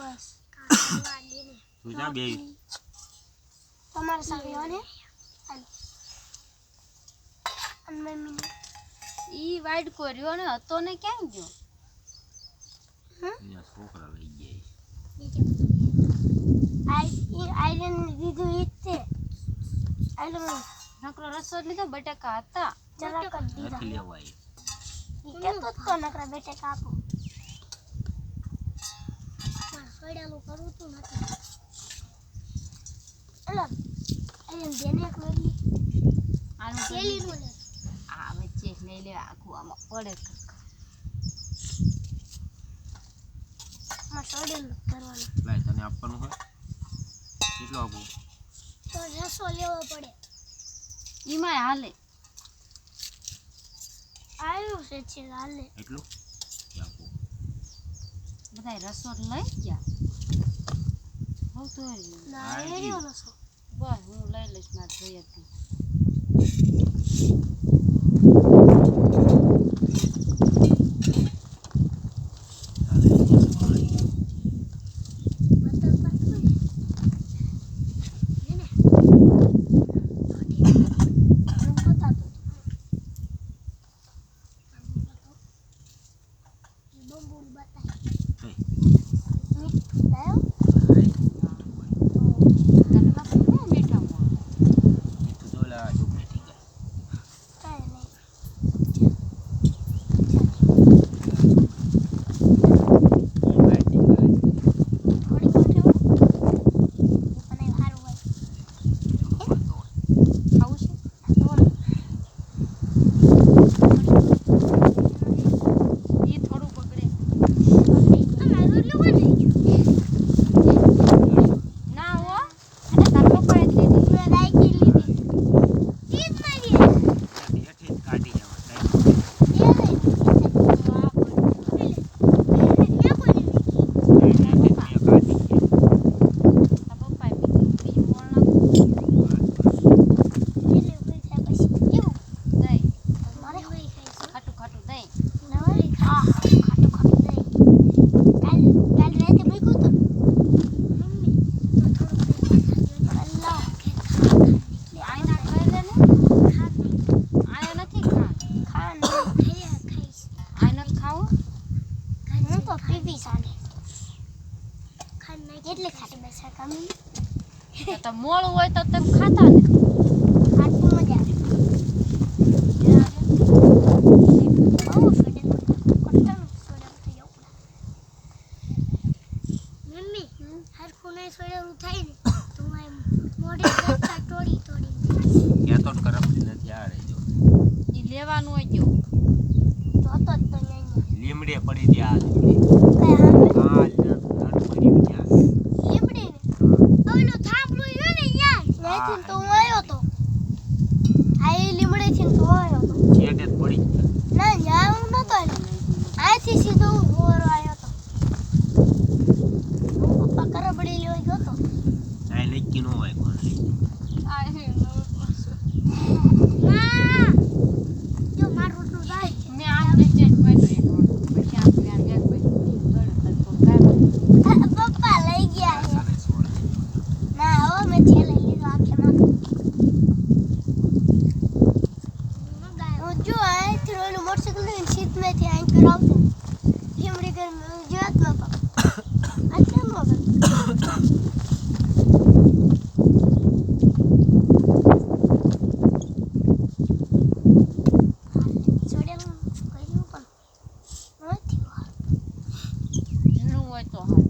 બસ તું જા બે તમારે સામે ને ઈ વાઈટ કર્યો ને હતો ને ક્યાં ગયો છોકરા લઈ ગયા આઈરન દીધું ઈ તે આઈરન નકરો રસ્તો લીધો બટાકા હતા જરાક દીધા નથી લેવાય ઈ કેતો તો નકરા બટાકા આપો કડિયાનું કરવું નથી. એટલે એમ જેને એક આનું કેલીનું લે. આ વચ્ચે લઈ લે આખું આમાં પડે માં સડેલું કરવાનું. લાય તને આપવાનું હોય? કેટલો આપું? તો રસો લેવો પડે. ઈમાં હાલે. આવ્યું છે હાલે. એટલું? બધા રસોડ લઈ ગયા. આવતો ના એ રહ્યો રસો બસ હું લઈ લઈશ મારે જોઈએ અહીંથી તો હું આવ્યો તો. આ એ લીમડે થી તો આવ્યો તો. ના યા હું નતો આવ્યો. અહીંથી સીધો હું આવ્યો તો. પપ્પા કરબડી લેવા તો. 做好。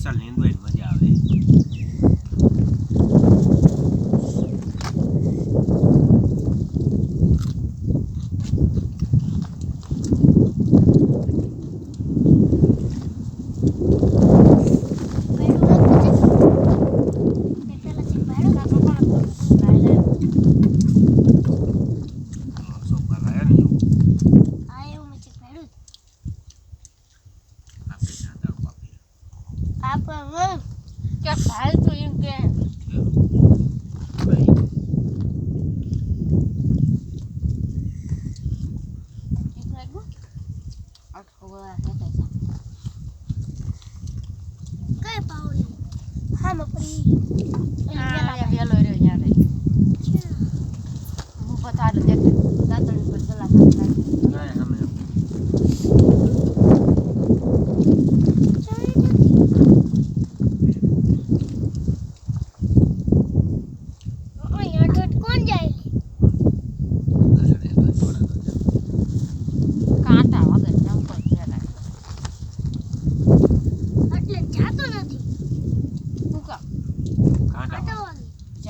saliendo કે ભાઈ તું એમ કે Gracias.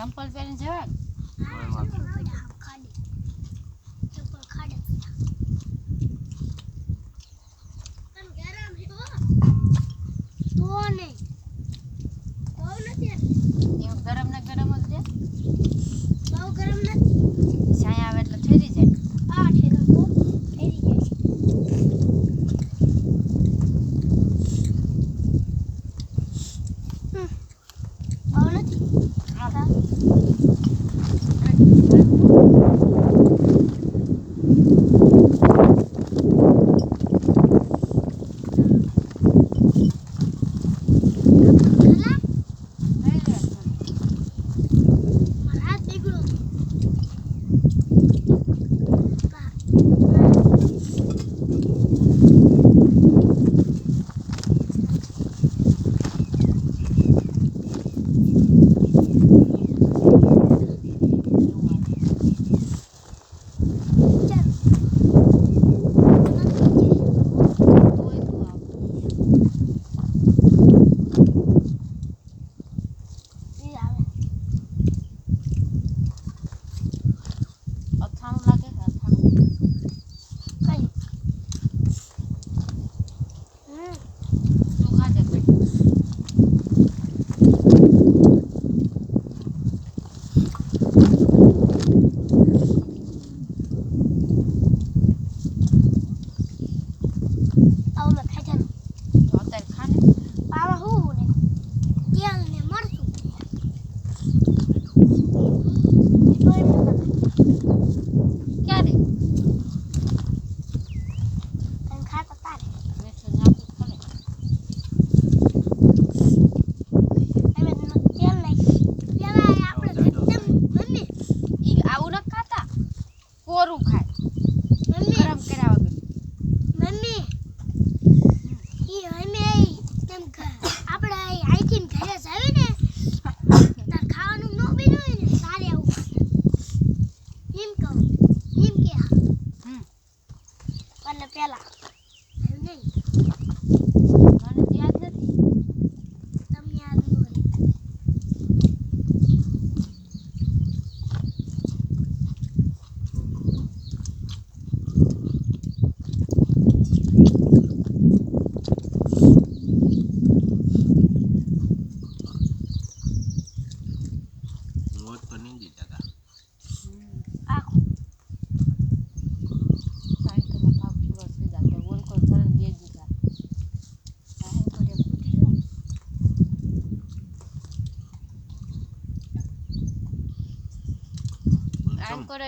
ચંપલ પહેરીને જવાય ગરમ ને ગરમ જ છે બહુ ગરમ નથી છાયા આવે એટલે ઠેરી જાય. હા ઠેરો ઠેરી જાય Hmm. 好的。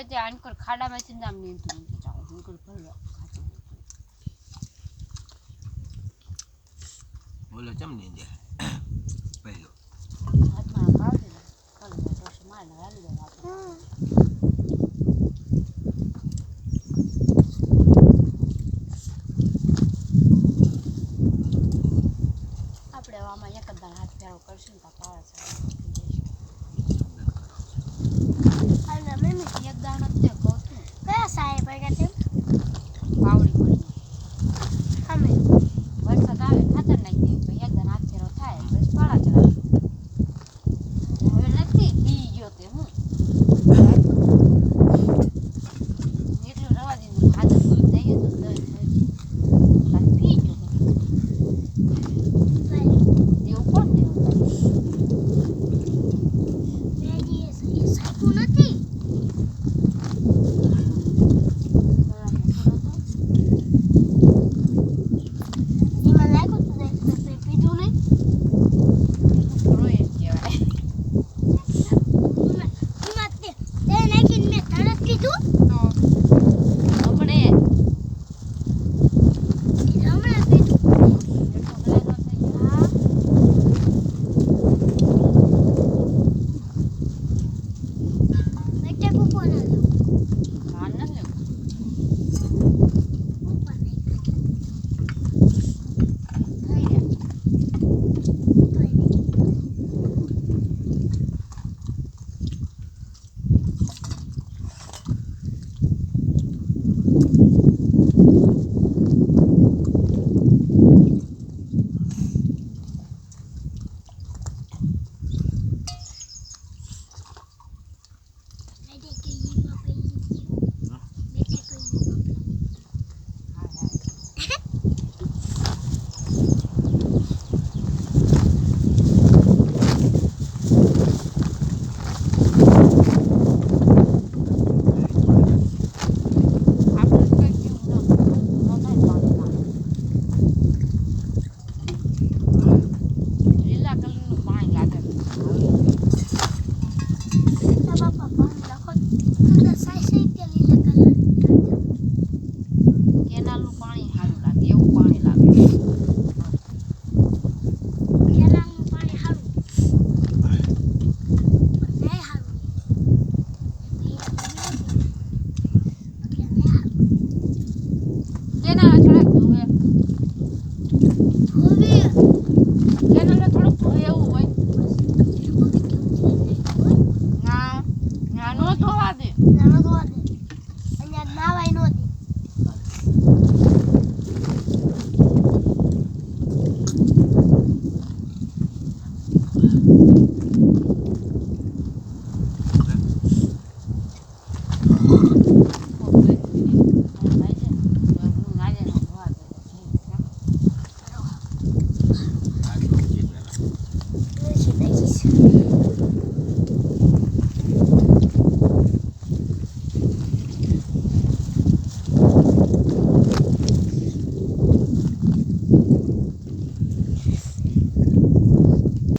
అయితే అనుకోరు ఖాడా మెచ్చింది అమ్మ నేను తింటే చాలా ఇంకోటి పళ్ళు બોલો ચમ નહીં દે પહેલું હાથમાં પાવડી બોલો તો માલ હાલી જાય